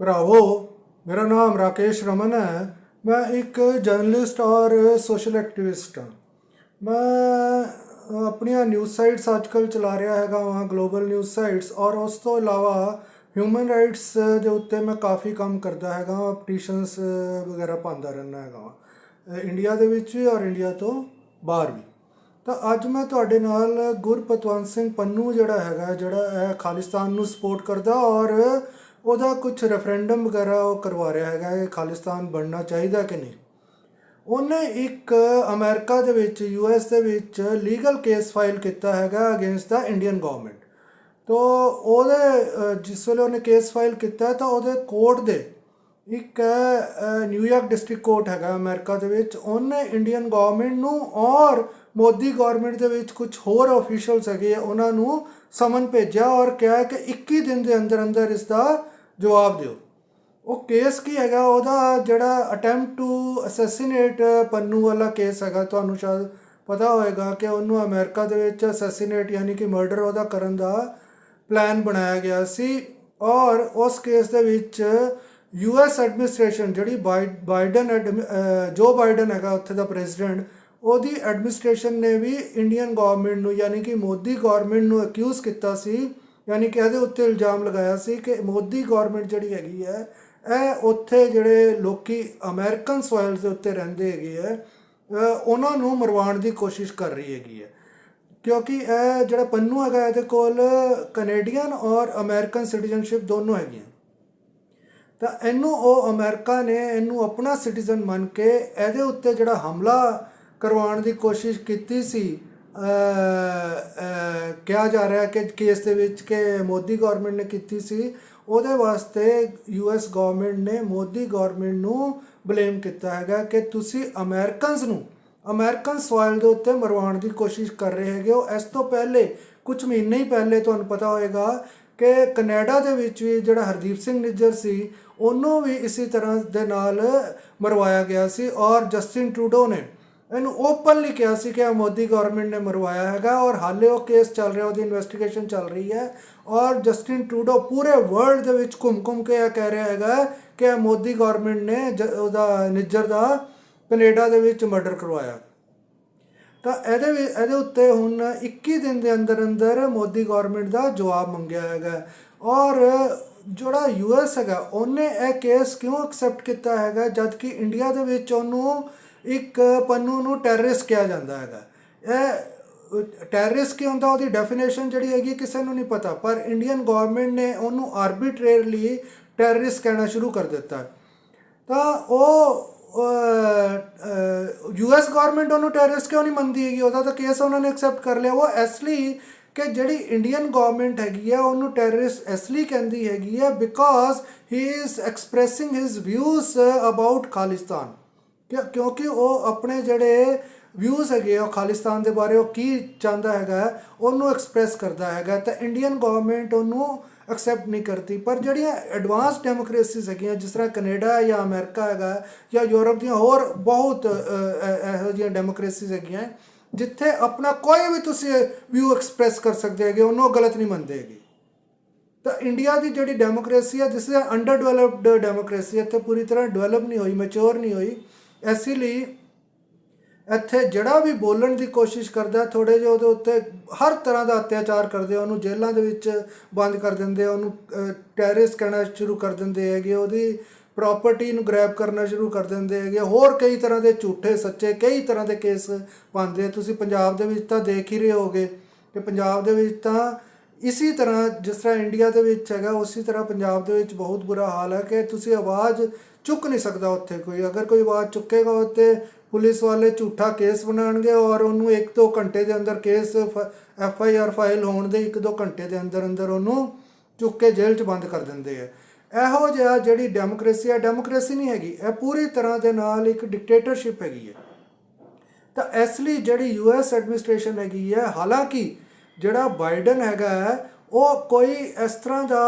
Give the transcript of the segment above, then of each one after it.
ਭਰਾਵੋ, ਮੇਰਾ ਨਾਮ ਰਾਕੇਸ਼ ਰਮਨ ਹੈ। ਮੈਂ ਇੱਕ ਜਰਨਲਿਸਟ ਔਰ ਸੋਸ਼ਲ ਐਕਟਿਵਿਸਟ ਹਾਂ। ਮੈਂ ਆਪਣੀਆਂ ਨਿਊਜ਼ ਸਾਈਟਸ ਅੱਜਕੱਲ ਚਲਾ ਰਿਹਾ ਹੈਗਾ ਵਾਂ ਗਲੋਬਲ ਨਿਊਜ਼ ਸਾਈਟਸ ਔਰ ਉਸ ਤੋਂ ਇਲਾਵਾ ਹਿਊਮਨ ਰਾਈਟਸ ਦੇ ਉੱਤੇ ਮੈਂ ਕਾਫੀ ਕੰਮ ਕਰਦਾ ਹੈਗਾ ਪਟੀਸ਼ਨਸ ਵਗੈਰਾ ਪਾਉਂਦਾ ਰਹਿੰਦਾ ਹੈਗਾ ਵਾਂ। ਇੰਡੀਆ ਦੇ ਵਿੱਚ ਵੀ ਔਰ ਇੰਡੀਆ ਤੋਂ ਬਾਹਰ ਵੀ। ਤਾਂ ਅੱਜ ਮੈਂ ਤੁਹਾਡੇ ਨਾਲ ਗੁਰਪਤਵੰਤ ਸਿੰਘ ਪੰਨੂ ਜਿਹੜਾ ਹੈਗਾ, ਜਿਹੜਾ ਇਹ ਖਾਲਿਸਤਾਨ ਨੂੰ ਸਪੋਰਟ ਕਰਦਾ ਔਰ ਉਹਦਾ ਕੁਝ ਰੈਫਰੈਂਡਮ ਵਗੈਰਾ ਉਹ ਕਰਵਾ ਰਿਹਾ ਹੈਗਾ ਕਿ ਖਾਲਿਸਤਾਨ ਬਣਨਾ ਚਾਹੀਦਾ ਕਿ ਨਹੀਂ। ਉਹਨੇ ਇੱਕ ਅਮਰੀਕਾ ਦੇ ਵਿੱਚ ਯੂ ਯੂਐਸ ਦੇ ਵਿੱਚ ਲੀਗਲ ਕੇਸ ਫਾਈਲ ਕੀਤਾ ਹੈਗਾ ਅਗੇਂਸਟ ਦਾ ਇੰਡੀਅਨ ਗਵਰਨਮੈਂਟ ਤੋ ਉਹਦੇ ਜਿਸ ਵੇਲੇ ਉਹਨੇ ਕੇਸ ਫਾਈਲ ਕੀਤਾ ਤਾਂ ਉਹਦੇ ਕੋਰਟ ਦੇ ਇੱਕ ਨਿਊਯਾਰਕ ਡਿਸਟ੍ਰਿਕਟ ਕੋਰਟ ਹੈਗਾ ਅਮਰੀਕਾ ਦੇ ਵਿੱਚ। ਉਹਨੇ ਇੰਡੀਅਨ ਗਵਰਨਮੈਂਟ ਨੂੰ ਔਰ ਮੋਦੀ ਗਵਰਨਮੈਂਟ ਦੇ ਵਿੱਚ ਕੁਝ ਹੋਰ ਅਫੀਸ਼ੀਅਲਸ ਹੈਗੇ ਆ, ਉਹਨਾਂ ਨੂੰ ਸਮਨ ਭੇਜਿਆ ਔਰ ਕਿਹਾ ਕਿ 21 ਦਿਨ ਦੇ ਅੰਦਰ ਅੰਦਰ ਇਸ ਦਾ ਜਵਾਬ ਦਿਓ। ਉਹ ਕੇਸ ਕੀ ਹੈਗਾ? ਉਹਦਾ ਜਿਹੜਾ ਅਟੈਂਪਟ ਟੂ ਅਸੈਸੀਨੇਟ ਪੰਨੂ ਵਾਲਾ ਕੇਸ ਹੈਗਾ, ਤੁਹਾਨੂੰ ਸ਼ਾਇਦ ਪਤਾ ਹੋਏਗਾ ਕਿ ਉਹਨੂੰ ਅਮਰੀਕਾ ਦੇ ਵਿੱਚ ਅਸੈਸੀਨੇਟ ਯਾਨੀ ਕਿ ਮਰਡਰ ਉਹਦਾ ਕਰਨ ਦਾ ਪਲਾਨ ਬਣਾਇਆ ਗਿਆ ਸੀ ਔਰ ਉਸ ਕੇਸ ਦੇ ਵਿੱਚ ਯੂਐਸ ਐਡਮਿਨਿਸਟ੍ਰੇਸ਼ਨ ਜਿਹੜੀ ਬਾਈ- ਬਾਈਡਨ ਐਡਮਿ- ਜੋ ਬਾਈਡਨ ਹੈਗਾ ਉੱਥੇ ਦਾ ਪ੍ਰੈਜ਼ੀਡੈਂਟ ਉਹਦੀ ਐਡਮਿਨਿਸਟ੍ਰੇਸ਼ਨ ਨੇ ਵੀ ਇੰਡੀਅਨ ਗਵਰਨਮੈਂਟ ਨੂੰ ਯਾਨੀ ਕਿ ਮੋਦੀ ਗਵਰਨਮੈਂਟ ਨੂੰ ਅਕਿਊਜ਼ ਕੀਤਾ ਸੀ ਯਾਨੀ ਕਿ ਇਹਦੇ ਉੱਤੇ ਇਲਜ਼ਾਮ ਲਗਾਇਆ ਸੀ ਕਿ ਮੋਦੀ ਗਵਰਨਮੈਂਟ ਜਿਹੜੀ ਹੈਗੀ ਹੈ, ਇਹ ਉੱਥੇ ਜਿਹੜੇ ਲੋਕੀ ਅਮਰੀਕਨ ਸੋਇਲ ਦੇ ਉੱਤੇ ਰਹਿੰਦੇ ਹੈਗੇ ਹੈ ਉਹਨਾਂ ਨੂੰ ਮਰਵਾਉਣ ਦੀ ਕੋਸ਼ਿਸ਼ ਕਰ ਰਹੀ ਹੈਗੀ ਹੈ। ਕਿਉਂਕਿ ਇਹ ਜਿਹੜਾ ਪੰਨੂ ਹੈਗਾ ਇਹਦੇ ਕੋਲ ਕੈਨੇਡੀਅਨ ਔਰ ਅਮਰੀਕਨ ਸਿਟੀਜ਼ਨਸ਼ਿਪ ਦੋਨੋਂ ਹੈਗੀਆਂ। ਤਾਂ ਇਹਨੂੰ ਉਹ ਅਮਰੀਕਾ ਨੇ ਇਹਨੂੰ ਆਪਣਾ ਸਿਟੀਜ਼ਨ ਮੰਨ ਕੇ ਇਹਦੇ ਉੱਤੇ ਜਿਹੜਾ ਹਮਲਾ ਕਰਵਾਉਣ ਦੀ ਕੋਸ਼ਿਸ਼ ਕੀਤੀ ਸੀ ਕਿਹਾ ਜਾ ਰਿਹਾ ਕਿ ਕੇਸ ਦੇ ਵਿੱਚ ਕਿ ਮੋਦੀ ਗਵਰਨਮੈਂਟ ਨੇ ਕੀਤੀ ਸੀ, ਉਹਦੇ ਵਾਸਤੇ ਯੂਐਸ ਗਵਰਨਮੈਂਟ ਨੇ ਮੋਦੀ ਗਵਰਨਮੈਂਟ ਨੂੰ ਬਲੇਮ ਕੀਤਾ ਹੈਗਾ ਕਿ ਤੁਸੀਂ ਅਮਰੀਕਨਸ ਨੂੰ ਅਮਰੀਕਨ ਸੋਇਲ ਦੇ ਉੱਤੇ ਮਰਵਾਉਣ ਦੀ ਕੋਸ਼ਿਸ਼ ਕਰ ਰਹੇ ਹੈਗੇ ਹੋ। ਇਸ ਤੋਂ ਪਹਿਲੇ ਕੁਝ ਮਹੀਨੇ ਹੀ ਪਹਿਲੇ ਤੁਹਾਨੂੰ ਪਤਾ ਹੋਏਗਾ ਕਿ ਕੈਨੇਡਾ ਦੇ ਵਿੱਚ ਵੀ ਜਿਹੜਾ ਹਰਦੀਪ ਸਿੰਘ ਨਿੱਜਰ ਸੀ, ਉਹਨੂੰ ਵੀ ਇਸੇ ਤਰ੍ਹਾਂ ਦੇ ਨਾਲ ਮਰਵਾਇਆ ਗਿਆ ਸੀ ਔਰ ਜਸਟਿਨ ਟਰੂਡੋ ਨੇ ਇਹਨੂੰ ਓਪਨਲੀ ਕਿਹਾ ਸੀ ਕਿ ਇਹ ਮੋਦੀ ਗਵਰਨਮੈਂਟ ਨੇ ਮਰਵਾਇਆ ਹੈਗਾ ਔਰ ਹਾਲੇ ਉਹ ਕੇਸ ਚੱਲ ਰਿਹਾ, ਉਹਦੀ ਇਨਵੈਸਟੀਗੇਸ਼ਨ ਚੱਲ ਰਹੀ ਹੈ ਔਰ ਜਸਟਿਨ ਟਰੂਡੋ ਪੂਰੇ ਵਰਲਡ ਦੇ ਵਿੱਚ ਘੁੰਮ-ਘੁੰਮ ਕੇ ਇਹ ਕਹਿ ਰਿਹਾ ਹੈਗਾ ਕਿ ਇਹ ਮੋਦੀ ਗਵਰਨਮੈਂਟ ਨੇ ਜ- ਉਹਦਾ ਨਿੱਜਰ ਦਾ ਕੈਨੇਡਾ ਦੇ ਵਿੱਚ ਮਰਡਰ ਕਰਵਾਇਆ। ਤਾਂ ਇਹਦੇ ਵੀ, ਇਹਦੇ ਉੱਤੇ ਹੁਣ 21 ਦਿਨ ਦੇ ਅੰਦਰ ਅੰਦਰ ਮੋਦੀ ਗਵਰਨਮੈਂਟ ਦਾ ਜਵਾਬ ਮੰਗਿਆ ਹੈਗਾ ਔਰ ਜਿਹੜਾ ਯੂਐਸ ਹੈਗਾ, ਉਹਨੇ ਇਹ ਕੇਸ ਕਿਉਂ ਐਕਸੈਪਟ ਕੀਤਾ ਹੈਗਾ ਜਦ ਕਿ ਇੰਡੀਆ ਦੇ ਵਿੱਚ ਉਹਨੂੰ ਇੱਕ ਪੰਨੂ ਨੂੰ ਟੈਰਰਿਸਟ ਕਿਹਾ ਜਾਂਦਾ ਹੈਗਾ। ਇਹ ਟੈਰਰਿਸਟ ਕੀ ਹੁੰਦਾ? ਉਹਦੀ ਡੈਫੀਨੇਸ਼ਨ ਜਿਹੜੀ ਹੈਗੀ ਕਿਸੇ ਨੂੰ ਨਹੀਂ ਪਤਾ। ਪਰ ਇੰਡੀਅਨ ਗਵਰਨਮੈਂਟ ਨੇ ਉਹਨੂੰ ਆਰਬਿਟਰੇਰਲੀ ਟੈਰਰਿਸਟ ਕਹਿਣਾ ਸ਼ੁਰੂ ਕਰ ਦਿੱਤਾ। ਤਾਂ ਉਹ ਯੂਐਸ ਗਵਰਨਮੈਂਟ ਉਹਨੂੰ ਟੈਰਰਿਸਟ ਕਿਉਂ ਨਹੀਂ ਮੰਨਦੀ ਹੈਗੀ? ਉਹਦਾ ਤਾਂ ਕੇਸ ਉਹਨਾਂ ਨੇ ਐਕਸੈਪਟ ਕਰ ਲਿਆ। ਉਹ ਇਸ ਲਈ ਕਿ ਜਿਹੜੀ ਇੰਡੀਅਨ ਗਵਰਨਮੈਂਟ ਹੈਗੀ ਹੈ ਉਹਨੂੰ ਟੈਰਰਿਸਟ ਇਸ ਲਈ ਕਹਿੰਦੀ ਹੈਗੀ ਹੈ because he is expressing his views about Khalistan ਕਿਉਂਕਿ ਉਹ ਆਪਣੇ ਜਿਹੜੇ ਵਿਊਜ਼ ਹੈਗੇ ਆ, ਉਹ ਖਾਲਿਸਤਾਨ ਦੇ ਬਾਰੇ ਉਹ ਕੀ ਚਾਹੁੰਦਾ ਹੈਗਾ, ਉਹਨੂੰ ਐਕਸਪ੍ਰੈਸ ਕਰਦਾ ਹੈਗਾ, ਤਾਂ ਇੰਡੀਅਨ ਗਵਰਨਮੈਂਟ ਉਹਨੂੰ ਐਕਸੈਪਟ ਨਹੀਂ ਕਰਦੀ। ਪਰ ਜਿਹੜੀਆਂ ਐਡਵਾਂਸ ਡੈਮੋਕ੍ਰੇਸੀਜ਼ ਹੈਗੀਆਂ, ਜਿਸ ਤਰ੍ਹਾਂ ਕੈਨੇਡਾ ਜਾਂ ਅਮਰੀਕਾ ਹੈਗਾ, ਜਾਂ ਯੂਰਪ ਦੀਆਂ ਹੋਰ ਬਹੁਤ ਇਹੋ ਜਿਹੀਆਂ ਡੈਮੋਕ੍ਰੇਸੀਜ਼ ਹੈਗੀਆਂ, ਜਿੱਥੇ ਆਪਣਾ ਕੋਈ ਵੀ ਤੁਸੀਂ ਵਿਊ ਐਕਸਪ੍ਰੈਸ ਕਰ ਸਕਦੇ ਹੈਗੇ, ਉਹਨੂੰ ਉਹ ਗਲਤ ਨਹੀਂ ਮੰਨਦੇ ਹੈਗੇ। ਤਾਂ ਇੰਡੀਆ ਦੀ ਜਿਹੜੀ ਡੈਮੋਕ੍ਰੇਸੀ ਹੈ ਜਿਸ ਦਾ ਅੰਡਰ ਡਿਵੈਲਪਡ ਡੈਮੋਕ੍ਰੇਸੀ ਹੈ ਤੇ ਪੂਰੀ ਤਰ੍ਹਾਂ ਡਿਵੈਲਪ ਨਹੀਂ ਹੋਈ ਮੈਚੁਰ ਨਹੀਂ ਹੋਈ ਐਸੀ ਲਈ ਇੱਥੇ ਜਿਹੜਾ ਵੀ ਬੋਲਣ ਦੀ ਕੋਸ਼ਿਸ਼ ਕਰਦਾ ਥੋੜੇ ਜਿਹਾ ਉਹਦੇ ਉੱਤੇ ਹਰ ਤਰ੍ਹਾਂ ਦਾ ਅਤਿਆਚਾਰ ਕਰਦੇ ਆ, ਉਹਨੂੰ ਜੇਲ੍ਹਾਂ ਦੇ ਵਿੱਚ ਬੰਦ ਕਰ ਦਿੰਦੇ ਆ, ਉਹਨੂੰ ਟੈਰਰਿਸਟ ਕਹਿਣਾ ਸ਼ੁਰੂ ਕਰ ਦਿੰਦੇ ਹੈਗੇ ਉਹਦੀ ਪ੍ਰਾਪਰਟੀ ਨੂੰ ਗ੍ਰੈਬ ਕਰਨਾ ਸ਼ੁਰੂ ਕਰ ਦਿੰਦੇ ਹੈਗੇ ਹੋਰ ਕਈ ਤਰ੍ਹਾਂ ਦੇ ਝੂਠੇ ਸੱਚੇ ਕਈ ਤਰ੍ਹਾਂ ਦੇ ਕੇਸ ਪਾਉਂਦੇ ਆ। ਤੁਸੀਂ ਪੰਜਾਬ ਦੇ ਵਿੱਚ ਤਾਂ ਦੇਖ ਹੀ ਰਹੇ ਹੋਗੇ ਕਿ ਪੰਜਾਬ ਦੇ ਵਿੱਚ ਤਾਂ ਇਸੇ ਤਰ੍ਹਾਂ ਜਿਸ ਤਰ੍ਹਾਂ ਇੰਡੀਆ ਦੇ ਵਿੱਚ ਹੈਗਾ ਉਸੇ ਤਰ੍ਹਾਂ ਪੰਜਾਬ ਦੇ ਵਿੱਚ ਬਹੁਤ ਬੁਰਾ ਹਾਲ ਹੈ ਕਿ ਤੁਸੀਂ ਆਵਾਜ਼ ਚੁੱਕ ਨਹੀਂ ਸਕਦਾ ਉੱਥੇ ਕੋਈ। ਅਗਰ ਕੋਈ ਆਵਾਜ਼ ਚੁੱਕੇਗਾ ਉੱਤੇ ਪੁਲਿਸ ਵਾਲੇ ਝੂਠਾ ਕੇਸ ਬਣਾਉਣਗੇ ਔਰ ਉਹਨੂੰ 1-2 ਘੰਟੇ ਦੇ ਅੰਦਰ case F I R file ਹੋਣ ਦੇ 1-2 ਘੰਟੇ ਦੇ ਅੰਦਰ ਅੰਦਰ ਉਹਨੂੰ ਚੁੱਕ ਕੇ ਜੇਲ੍ਹ 'ਚ ਬੰਦ ਕਰ ਦਿੰਦੇ ਆ। ਇਹੋ ਜਿਹਾ ਜਿਹੜੀ ਡੈਮੋਕ੍ਰੇਸੀ ਹੈ ਡੈਮੋਕ੍ਰੇਸੀ ਨਹੀਂ ਹੈਗੀ ਇਹ ਪੂਰੀ ਤਰ੍ਹਾਂ ਦੇ ਨਾਲ ਇੱਕ ਡਿਕਟੇਟਰਸ਼ਿਪ ਹੈਗੀ ਹੈ ਤਾਂ ਇਸ ਲਈ ਜਿਹੜੀ ਯੂਐਸ ਐਡਮਿਨਿਸਟ੍ਰੇਸ਼ਨ ਹੈਗੀ ਹੈ ਹਾਲਾਂਕਿ ਜਿਹੜਾ ਬਾਈਡਨ ਹੈਗਾ ਹੈ, ਉਹ ਕੋਈ ਇਸ ਤਰ੍ਹਾਂ ਦਾ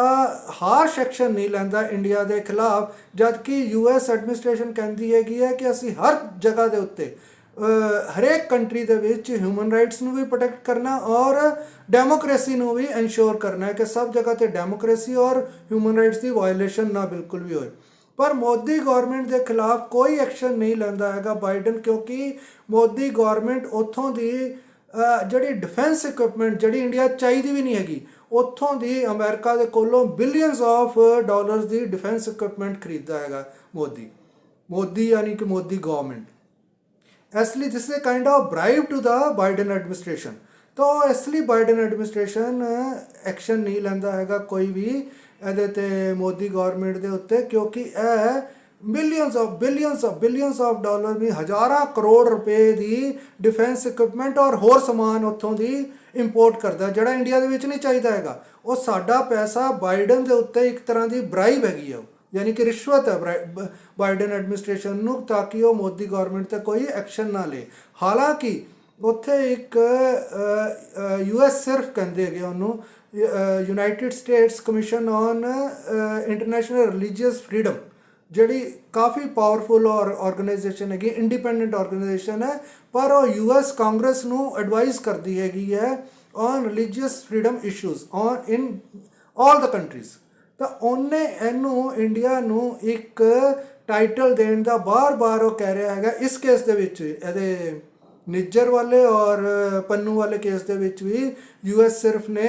ਹਾਰਸ਼ ਐਕਸ਼ਨ ਨਹੀਂ ਲੈਂਦਾ ਇੰਡੀਆ ਦੇ ਖਿਲਾਫ ਜਦ ਕਿ ਯੂਐਸ ਐਡਮਿਨਿਸਟ੍ਰੇਸ਼ਨ ਕਹਿੰਦੀ ਹੈਗੀ ਹੈ ਕਿ ਅਸੀਂ ਹਰ ਜਗ੍ਹਾ ਦੇ ਉੱਤੇ ਹਰੇਕ ਕੰਟਰੀ ਦੇ ਵਿੱਚ ਹਿਊਮਨ ਰਾਈਟਸ ਨੂੰ ਵੀ ਪ੍ਰੋਟੈਕਟ ਕਰਨਾ ਔਰ ਡੈਮੋਕ੍ਰੇਸੀ ਨੂੰ ਵੀ ਇਨਸ਼ੋਰ ਕਰਨਾ ਹੈ ਕਿ ਸਭ ਜਗ੍ਹਾ ਤੇ ਡੈਮੋਕ੍ਰੇਸੀ ਔਰ ਹਿਊਮਨ ਰਾਈਟਸ ਦੀ ਵਾਇਲੇਸ਼ਨ ਨਾ ਬਿਲਕੁਲ ਵੀ ਹੋਏ। ਪਰ ਮੋਦੀ ਗਵਰਨਮੈਂਟ ਦੇ ਖਿਲਾਫ ਕੋਈ ਐਕਸ਼ਨ ਨਹੀਂ ਲੈਂਦਾ ਹੈਗਾ ਬਾਈਡਨ, ਕਿਉਂਕਿ ਮੋਦੀ ਗਵਰਨਮੈਂਟ ਉੱਥੋਂ ਦੀ ਜਿਹੜੀ ਡਿਫੈਂਸ ਇਕਵਿਪਮੈਂਟ ਜਿਹੜੀ ਇੰਡੀਆ ਚਾਹੀਦੀ ਵੀ ਨਹੀਂ ਹੈਗੀ ਉੱਥੋਂ ਦੀ ਅਮਰੀਕਾ ਦੇ ਕੋਲੋਂ ਬਿਲੀਅਨਸ ਆਫ ਡਾਲਰਸ ਦੀ ਡਿਫੈਂਸ ਇਕਵਿਪਮੈਂਟ ਖਰੀਦਦਾ ਹੈਗਾ ਮੋਦੀ। ਮੋਦੀ ਯਾਨੀ ਕਿ ਮੋਦੀ ਗਵਰਨਮੈਂਟ ਇਸ ਲਈ this is kind of bribe to the Biden administration ਤਾਂ ਇਸ ਲਈ ਬਾਈਡਨ ਐਡਮਿਨਿਸਟ੍ਰੇਸ਼ਨ ਐਕਸ਼ਨ ਨਹੀਂ ਲੈਂਦਾ ਹੈਗਾ ਕੋਈ ਵੀ ਇਹਦੇ ਤੇ ਮੋਦੀ ਗਵਰਨਮੈਂਟ ਦੇ ਉੱਤੇ, ਕਿਉਂਕਿ ਇਹ millions of billions of billions of dollar ਵੀ ਹਜ਼ਾਰਾਂ ਕਰੋੜ ਰੁਪਏ ਦੀ ਡਿਫੈਂਸ ਇਕਵਿਪਮੈਂਟ ਔਰ ਹੋਰ ਸਮਾਨ ਉੱਥੋਂ ਦੀ ਇੰਪੋਰਟ ਕਰਦਾ, ਜਿਹੜਾ ਇੰਡੀਆ ਦੇ ਵਿੱਚ ਨਹੀਂ ਚਾਹੀਦਾ ਹੈਗਾ। ਉਹ ਸਾਡਾ ਪੈਸਾ ਬਾਈਡਨ ਦੇ ਉੱਤੇ ਇੱਕ ਤਰ੍ਹਾਂ ਦੀ ਬ੍ਰਾਈਬ ਹੈਗੀ ਆ ਉਹ। ਯਾਨੀ ਕਿ ਰਿਸ਼ਵਤ ਹੈ ਬਰਾ- ਬਾਈਡਨ ਐਡਮਿਨਿਸਟ੍ਰੇਸ਼ਨ ਨੂੰ, ਤਾਂ ਕਿ ਉਹ ਮੋਦੀ ਗਵਰਨਮੈਂਟ ਤੇ ਕੋਈ ਐਕਸ਼ਨ ਨਾ ਲੇ। ਹਾਲਾਂਕਿ, ਉੱਥੇ ਇੱਕ ਯੂ ਐਸ ਸਿਰਫ ਕਹਿੰਦੇ ਹੈਗੇ ਉਹਨੂੰ United States commission on international religious freedom ਜਿਹੜੀ ਕਾਫੀ ਪਾਵਰਫੁਲ ਔਰ ਆਰਗੇਨਾਈਜੇਸ਼ਨ ਹੈਗੀ ਇੰਡੀਪੈਂਡੈਂਟ ਆਰਗੇਨਾਈਜੇਸ਼ਨ ਹੈ, ਪਰ ਉਹ ਯੂ ਐਸ ਕਾਂਗਰਸ ਨੂੰ ਐਡਵਾਈਸ ਕਰਦੀ ਹੈਗੀ ਹੈ on religious freedom issues on in all the countries ਤਾਂ ਉਹਨੇ ਇਹਨੂੰ ਇੰਡੀਆ ਨੂੰ ਇੱਕ ਟਾਈਟਲ ਦੇਣ ਦਾ ਬਾਰ-ਬਾਰ ਉਹ ਕਹਿ ਰਿਹਾ ਹੈਗਾ, ਇਸ ਕੇਸ ਦੇ ਵਿੱਚ ਇਹਦੇ ਨਿੱਜਰ ਵਾਲੇ ਔਰ ਪੰਨੂ ਵਾਲੇ ਕੇਸ ਦੇ ਵਿੱਚ ਵੀ ਯੂਐਸ ਸਿਰਫ ਨੇ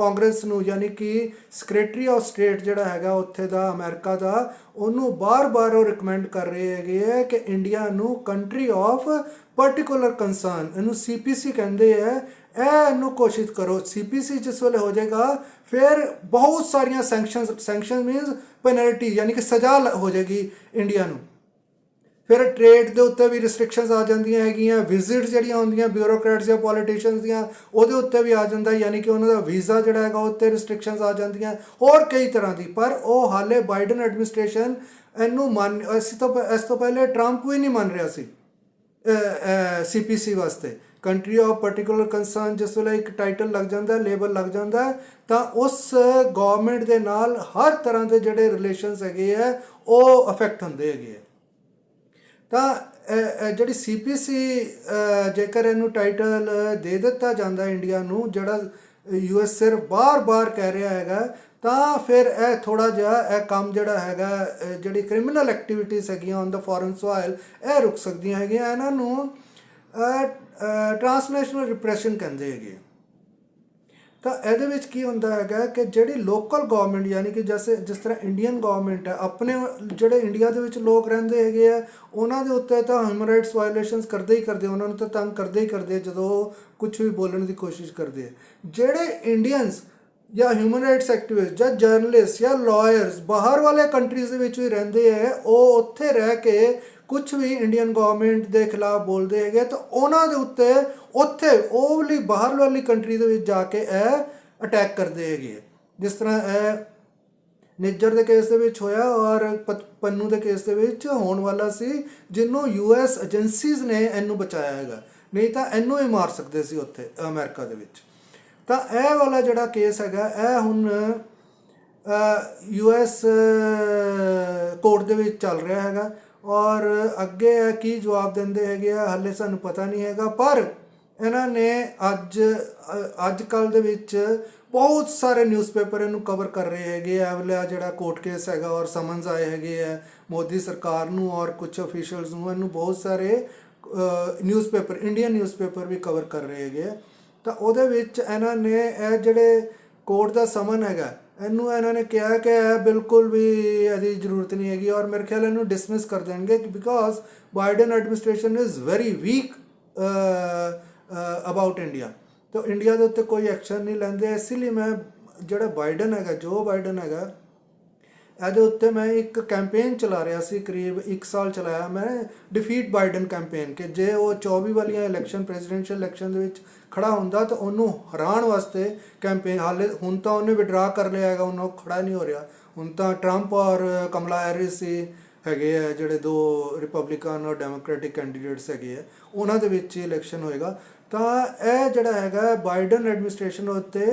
ਕਾਂਗਰਸ ਨੂੰ, ਯਾਨੀ ਕਿ ਸੈਕਟਰੀ ਆਫ ਸਟੇਟ ਜਿਹੜਾ ਹੈਗਾ ਉੱਥੇ ਦਾ, ਅਮਰੀਕਾ ਦਾ, ਉਹਨੂੰ ਬਾਰ-ਬਾਰ ਉਹ ਰეკਮੈਂਡ ਕਰ ਰਹੇ ਹੈਗੇ ਹੈ ਕਿ ਇੰਡੀਆ ਨੂੰ ਕੰਟਰੀ ਆਫ ਪਾਰਟਿਕੂਲਰ ਕੰਸਰਨ ਇਹਨੂੰ ਸੀਪੀਸੀ ਕਹਿੰਦੇ ਹੈ ਇਹ ਇਹਨੂੰ ਕੋਸ਼ਿਸ਼ ਕਰੋ। ਸੀਪੀਸੀ ਜਿਸ ਵੇਲੇ ਹੋ ਜਾਏਗਾ, ਫਿਰ ਬਹੁਤ ਸਾਰੀਆਂ ਸੈਂਕਸ਼ਨਸ ਸੈਂਕਸ਼ਨ ਮੀਨਸ ਪੈਨਲਟੀ ਯਾਨੀ ਕਿ ਸਜ਼ਾ ਲ- ਹੋ ਜਾਏਗੀ ਇੰਡੀਆ ਨੂੰ। ਫਿਰ ਟ੍ਰੇਡ ਦੇ ਉੱਤੇ ਵੀ ਰਿਸਟ੍ਰਿਕਸ਼ਨਸ ਆ ਜਾਂਦੀਆਂ ਹੈਗੀਆਂ ਵਿਜ਼ਿਟ ਜਿਹੜੀਆਂ ਹੁੰਦੀਆਂ ਬਿਊਰੋਕ੍ਰੈਟਸ ਜਾਂ ਪੋਲੀਟੀਸ਼ੀਅਨਸ ਦੀਆਂ, ਉਹਦੇ ਉੱਤੇ ਵੀ ਆ ਜਾਂਦਾ, ਯਾਨੀ ਕਿ ਉਹਨਾਂ ਦਾ ਵੀਜ਼ਾ ਜਿਹੜਾ ਹੈਗਾ ਉੱਤੇ ਰਿਸਟ੍ਰਿਕਸ਼ਨਸ ਆ ਜਾਂਦੀਆਂ, ਹੋਰ ਕਈ ਤਰ੍ਹਾਂ ਦੀ। ਪਰ ਉਹ ਹਾਲੇ ਬਾਈਡਨ ਐਡਮਿਨਿਸਟ੍ਰੇਸ਼ਨ ਇਹਨੂੰ ਮੰਨ, ਇਸ ਤੋਂ ਪ- ਇਸ ਤੋਂ ਪਹਿਲੇ ਟਰੰਪ ਵੀ ਨਹੀਂ ਮੰਨ ਰਿਹਾ ਸੀ ਸੀਪੀਸੀ ਵਾਸਤੇ। ਕੰਟਰੀ ਆਫ ਪਾਰਟਿਕੂਲਰ ਕੰਸਰਨ ਜਿਸ ਵੇਲੇ ਇੱਕ ਟਾਈਟਲ ਲੱਗ ਜਾਂਦਾ ਹੈ ਲੇਬਲ ਲੱਗ ਜਾਂਦਾ ਹੈ ਤਾਂ ਉਸ ਗਵਰਨਮੈਂਟ ਦੇ ਨਾਲ ਹਰ ਤਰ੍ਹਾਂ ਦੇ ਜਿਹੜੇ ਰਿਲੇਸ਼ਨਸ ਹੈਗੇ ਆ, ਉਹ ਅਫੈਕਟ ਹੁੰਦੇ ਹੈਗੇ ਆ। ਤਾਂ ਇਹ- ਇਹ ਜਿਹੜੀ ਸੀਪੀਸੀ ਜੇਕਰ ਇਹਨੂੰ ਟਾਈਟਲ ਦੇ ਦਿੱਤਾ ਜਾਂਦਾ ਇੰਡੀਆ ਨੂੰ, ਜਿਹੜਾ ਯੂਐਸ ਸਿਰਫ ਬਾਰ-ਬਾਰ ਕਹਿ ਰਿਹਾ ਹੈਗਾ, ਤਾਂ ਫਿਰ ਇਹ ਥੋੜਾ ਜਿਹਾ ਇਹ ਕੰਮ ਜਿਹੜਾ ਹੈਗਾ ਜਿਹੜੀ ਕ੍ਰਿਮੀਨਲ ਐਕਟੀਵਿਟੀਜ਼ ਹੈਗੀਆਂ ਔਨ ਦਾ ਫੋਰਨ ਸੋਇਲ ਇਹ ਰੁਕ ਸਕਦੀਆਂ ਹੈਗੀਆਂ। ਇਹਨਾਂ ਨੂੰ ਟ੍ਰਾਂਸਨੈਸ਼ਨਲ ਰਿਪਰੈਸ਼ਨ ਕਹਿੰਦੇ ਹੈਗੇ ਤਾਂ ਇਹਦੇ ਵਿੱਚ ਕੀ ਹੁੰਦਾ ਹੈਗਾ ਕਿ ਜਿਹੜੀ ਲੋਕਲ ਗਵਰਨਮੈਂਟ ਯਾਨੀ ਕਿ ਜਿਵੇਂ ਜਿਸ ਤਰ੍ਹਾਂ ਇੰਡੀਅਨ ਗਵਰਨਮੈਂਟ ਹੈ, ਆਪਣੇ ਜਿਹੜੇ ਇੰਡੀਆ ਦੇ ਵਿੱਚ ਲੋਕ ਰਹਿੰਦੇ ਹੈਗੇ ਆ, ਉਹਨਾਂ ਦੇ ਉੱਤੇ ਤਾਂ ਹਿਊਮਨ ਰਾਈਟਸ ਵਾਇਓਲੇਸ਼ਨਸ ਕਰਦੇ ਹੀ ਕਰਦੇ ਉਹਨਾਂ ਨੂੰ ਤਾਂ ਤੰਗ ਕਰਦੇ ਹੀ ਕਰਦੇ ਜਦੋਂ ਕੁਝ ਵੀ ਬੋਲਣ ਦੀ ਕੋਸ਼ਿਸ਼ ਕਰਦੇ ਆ। ਜਿਹੜੇ ਇੰਡੀਅਨਸ ਜਾਂ ਹਿਊਮਨ ਰਾਈਟਸ ਐਕਟਿਵਿਸਟ ਜਾਂ ਜਰਨਲਿਸਟ ਜਾਂ ਲਾਇਰਸ ਬਾਹਰ ਵਾਲੇ ਕੰਟਰੀਜ਼ ਦੇ ਵਿੱਚ ਵੀ ਰਹਿੰਦੇ ਹੈ ਉਹ ਉੱਥੇ ਰਹਿ ਕੇ ਕੁਝ ਵੀ ਇੰਡੀਅਨ ਗਵਰਨਮੈਂਟ ਦੇ ਖਿਲਾਫ ਬੋਲਦੇ ਹੈਗੇ, ਤਾਂ ਉਹਨਾਂ ਦੇ ਉੱਤੇ ਉੱਥੇ ਉਹ ਵਾਲੀ ਬਾਹਰ ਵਾਲੀ ਕੰਟਰੀ ਦੇ ਵਿੱਚ ਜਾ ਕੇ ਇਹ ਅਟੈਕ ਕਰਦੇ ਹੈਗੇ ਆ। ਜਿਸ ਤਰ੍ਹਾਂ ਇਹ ਨਿੱਜਰ ਦੇ ਕੇਸ ਦੇ ਵਿੱਚ ਹੋਇਆ ਔਰ ਪ- ਪੰਨੂ ਦੇ ਕੇਸ ਦੇ ਵਿੱਚ ਹੋਣ ਵਾਲਾ ਸੀ ਜਿਹਨੂੰ ਯੂਐਸ ਏਜੰਸੀਜ਼ ਨੇ ਇਹਨੂੰ ਬਚਾਇਆ ਹੈਗਾ। ਨਹੀਂ ਤਾਂ ਇਹਨੂੰ ਹੀ ਮਾਰ ਸਕਦੇ ਸੀ ਉੱਥੇ, ਅਮਰੀਕਾ ਦੇ ਵਿੱਚ। ਤਾਂ ਇਹ ਵਾਲਾ ਜਿਹੜਾ ਕੇਸ ਹੈਗਾ, ਇਹ ਹੁਣ ਯੂਐਸ ਕੋਰਟ ਦੇ ਵਿੱਚ ਚੱਲ ਰਿਹਾ ਹੈਗਾ। ਔਰ ਅੱਗੇ ਇਹ ਕੀ ਜਵਾਬ ਦਿੰਦੇ ਹੈਗੇ ਆ, ਹੱਲੇ ਸਾਨੂੰ ਪਤਾ ਨਹੀਂ ਹੈਗਾ, ਪਰ ਇਹਨਾਂ ਨੇ ਅੱਜ ਅੱਜ ਕੱਲ ਦੇ ਵਿੱਚ ਬਹੁਤ ਸਾਰੇ ਨਿਊਜ਼ਪੇਪਰ ਇਹਨੂੰ ਕਵਰ ਕਰ ਰਹੇ ਹੈਗੇ ਆ। ਵਾਲਾ ਜਿਹੜਾ ਕੋਰਟ ਕੇਸ ਹੈਗਾ ਔਰ ਸਮਨਸ ਆਏ ਹੈਗੇ ਆ ਮੋਦੀ ਸਰਕਾਰ ਨੂੰ ਔਰ ਕੁਝ ਅਫੀਸ਼ੀਅਲਸ ਨੂੰ, ਇਹਨੂੰ ਬਹੁਤ ਸਾਰੇ ਨਿਊਜ਼ਪੇਪਰ ਇੰਡੀਅਨ ਨਿਊਜ਼ਪੇਪਰ ਵੀ ਕਵਰ ਕਰ ਰਹੇ ਹੈਗੇ ਆ। ਤਾਂ ਉਹਦੇ ਵਿੱਚ ਇਹਨਾਂ ਨੇ ਇਹ ਜਿਹੜੇ ਕੋਰਟ ਦਾ ਸਮਨ ਹੈਗਾ ਇਹਨੂੰ ਇਹਨਾਂ ਨੇ ਕਿਹਾ ਕਿ ਇਹ ਬਿਲਕੁਲ ਵੀ ਇਹਦੀ ਜ਼ਰੂਰਤ ਨਹੀਂ ਹੈਗੀ ਔਰ ਮੇਰੇ ਖਿਆਲ ਇਹਨੂੰ ਡਿਸਮਿਸ ਕਰ ਦੇਣਗੇ because Biden administration is very weak about India ਤਾਂ ਇੰਡੀਆ ਦੇ ਉੱਤੇ ਕੋਈ ਐਕਸ਼ਨ ਨਹੀਂ ਲੈਂਦੇ, ਇਸ ਲਈ ਮੈਂ ਜਿਹੜਾ ਬਾਈਡਨ ਹੈਗਾ, ਜੋ ਬਾਈਡਨ ਹੈਗਾ ਇਹਦੇ ਉੱਤੇ ਮੈਂ ਇੱਕ ਕੈਂਪੇਨ ਚਲਾ ਰਿਹਾ ਸੀ, ਕਰੀਬ 1 ਸਾਲ ਚਲਾਇਆ। ਮੈਂ ਡਿਫੀਟ ਬਾਈਡਨ ਕੈਂਪੇਨ ਕਿ ਜੇ ਉਹ 24 ਵਾਲੀਆਂ ਇਲੈਕਸ਼ਨ ਪ੍ਰੈਜ਼ੀਡੈਂਸ਼ੀਅਲ ਇਲੈਕਸ਼ਨ ਦੇ ਵਿੱਚ ਖੜਾ ਹੁੰਦਾ ਤਾਂ ਉਹਨੂੰ ਹਰਾਉਣ ਵਾਸਤੇ ਕੈਂਪੇਨ ਹਾਲੇ ਹੁਣ ਤਾਂ ਉਹਨੇ ਵਿਡਰਾ ਕਰ ਲਿਆ ਹੈਗਾ ਉਹਨੂੰ ਖੜਾ ਨਹੀਂ ਹੋ ਰਿਹਾ। ਹੁਣ ਤਾਂ ਟਰੰਪ ਔਰ ਕਮਲਾ ਹੈਰਿਸ ਹੈਗੇ ਆ, ਜਿਹੜੇ ਦੋ ਰਿਪਬਲਿਕਨ ਔਰ ਡੈਮੋਕ੍ਰੈਟਿਕ ਕੈਂਡੀਡੇਟਸ ਹੈਗੇ ਆ, ਉਹਨਾਂ ਦੇ ਵਿੱਚ ਇਲੈਕਸ਼ਨ ਹੋਏਗਾ। ਤਾਂ ਇਹ ਜਿਹੜਾ ਹੈਗਾ ਬਾਈਡਨ ਐਡਮਿਨਿਸਟ੍ਰੇਸ਼ਨ ਉੱਤੇ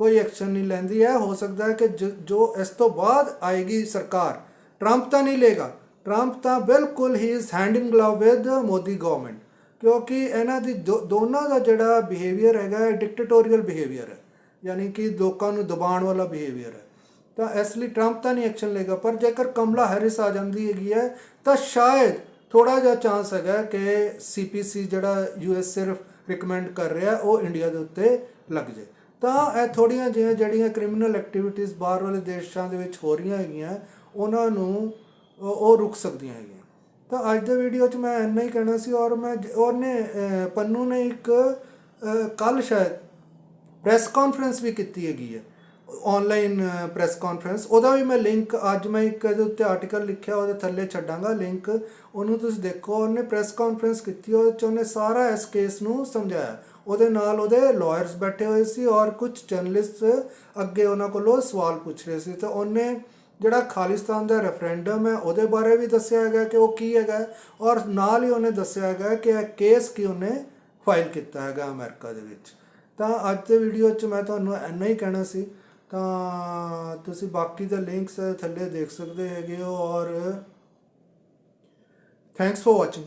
ਕੋਈ ਐਕਸ਼ਨ ਨਹੀਂ ਲੈਂਦੀ ਹੈ। ਹੋ ਸਕਦਾ ਹੈ ਕਿ ਜੋ ਇਸ ਤੋਂ ਬਾਅਦ ਆਏਗੀ ਸਰਕਾਰ ਟਰੰਪ ਤਾਂ ਨਹੀਂ ਲੇਗਾ ਟਰੰਪ ਤਾਂ ਬਿਲਕੁਲ ਹੀ is hand glove with Modi government ਕਿਉਂਕਿ ਇਹਨਾਂ ਦੀ ਦੋ- ਦੋਨਾਂ ਦਾ ਜਿਹੜਾ ਬਿਹੇਵੀਅਰ ਹੈਗਾ ਡਿਕਟੇਟੋਰੀਅਲ ਬਿਹੇਵੀਅਰ ਹੈ, ਯਾਨੀ ਕਿ ਲੋਕਾਂ ਨੂੰ ਦਬਾਉਣ ਵਾਲਾ ਬਿਹੇਵੀਅਰ ਹੈ। ਤਾਂ ਇਸ ਲਈ ਟਰੰਪ ਤਾਂ ਨਹੀਂ ਐਕਸ਼ਨ ਲਏਗਾ, ਪਰ ਜੇਕਰ ਕਮਲਾ ਹੈਰਿਸ ਆ ਜਾਂਦੀ ਹੈਗੀ ਹੈ, ਤਾਂ ਸ਼ਾਇਦ ਥੋੜਾ ਜਿਹਾ ਚਾਂਸ ਹੈਗਾ ਕਿ ਸੀਪੀਸੀ ਜਿਹੜਾ ਯੂਐਸ ਸਿਰਫ ਰਿਕਮੈਂਡ ਕਰ ਰਿਹਾ, ਉਹ ਇੰਡੀਆ ਦੇ ਉੱਤੇ ਲੱਗ ਜੇ ਤਾਂ ਇਹ ਥੋੜੀਆਂ ਜਿਹੀਆਂ ਜਿਹੜੀਆਂ ਕ੍ਰਿਮੀਨਲ ਐਕਟੀਵਿਟੀਜ਼ ਬਾਹਰ ਵਾਲੇ ਦੇਸ਼ਾਂ ਦੇ ਵਿੱਚ ਹੋ ਰਹੀਆਂ ਹੈਗੀਆਂ ਉਹਨਾਂ ਨੂੰ ਉਹ ਰੁਕ ਸਕਦੀਆਂ ਹੈਗੀਆਂ। ਤਾਂ ਅੱਜ ਦੇ ਵੀਡੀਓ 'ਚ ਮੈਂ ਇੰਨਾ ਹੀ ਕਹਿਣਾ ਸੀ ਔਰ ਮੈਂ ਜ- ਉਹਨੇ ਅਹ, ਪੰਨੂ ਨੇ ਇੱਕ ਕੱਲ ਸ਼ਾਇਦ ਪ੍ਰੈਸ ਕਾਨਫਰੰਸ ਵੀ ਕੀਤੀ ਹੈਗੀ ਹੈ। ਆਨਲਾਈਨ ਪ੍ਰੈਸ ਕਾਨਫਰੰਸ ਉਹਦਾ ਵੀ ਮੈਂ ਲਿੰਕ ਅੱਜ ਮੈਂ ਇੱਕ ਇਹਦੇ ਉੱਤੇ ਆਰਟੀਕਲ ਲਿਖਿਆ, ਉਹਦੇ ਥੱਲੇ ਛੱਡਾਂਗਾ ਲਿੰਕ ਉਹਨੂੰ ਤੁਸੀਂ ਦੇਖੋ, ਉਹਨੇ ਪ੍ਰੈਸ ਕਾਨਫਰੰਸ ਕੀਤੀ, ਉਹਦੇ 'ਚ ਉਹਨੇ ਸਾਰਾ ਇਸ ਕੇਸ ਨੂੰ ਸਮਝਾਇਆ। ਉਹਦੇ ਨਾਲ ਉਹਦੇ ਲਾਇਰਸ ਬੈਠੇ ਹੋਏ ਸੀ ਔਰ ਕੁਝ ਜਰਨਲਿਸਟ ਅੱਗੇ ਉਹਨਾਂ ਕੋਲੋਂ ਸਵਾਲ ਪੁੱਛ ਰਹੇ ਸੀ। ਤਾਂ ਉਹਨੇ ਜਿਹੜਾ ਖਾਲਿਸਤਾਨ ਦਾ ਰੈਫਰੈਂਡਮ ਹੈ, ਉਹਦੇ ਬਾਰੇ ਵੀ ਦੱਸਿਆ ਹੈਗਾ ਕਿ ਉਹ ਕੀ ਹੈਗਾ ਔਰ ਨਾਲ ਹੀ ਉਹਨੇ ਦੱਸਿਆ ਹੈਗਾ ਕਿ ਇਹ ਕੇਸ ਕੀ ਉਹਨੇ ਫਾਈਲ ਕੀਤਾ ਹੈਗਾ ਅਮਰੀਕਾ ਦੇ ਵਿੱਚ। ਤਾਂ ਅੱਜ ਦੇ ਵੀਡੀਓ 'ਚ ਮੈਂ ਤੁਹਾਨੂੰ ਇੰਨਾ ਹੀ ਕਹਿਣਾ ਸੀ। ਤਾਂ ਤੁਸੀਂ ਬਾਕੀ ਦੇ ਲਿੰਕਸ ਥੱਲੇ ਦੇਖ ਸਕਦੇ ਹੈਗੇ ਹੋ ਔਰ ਥੈਂਕਸ ਫॉर ਵਾਚਿੰਗ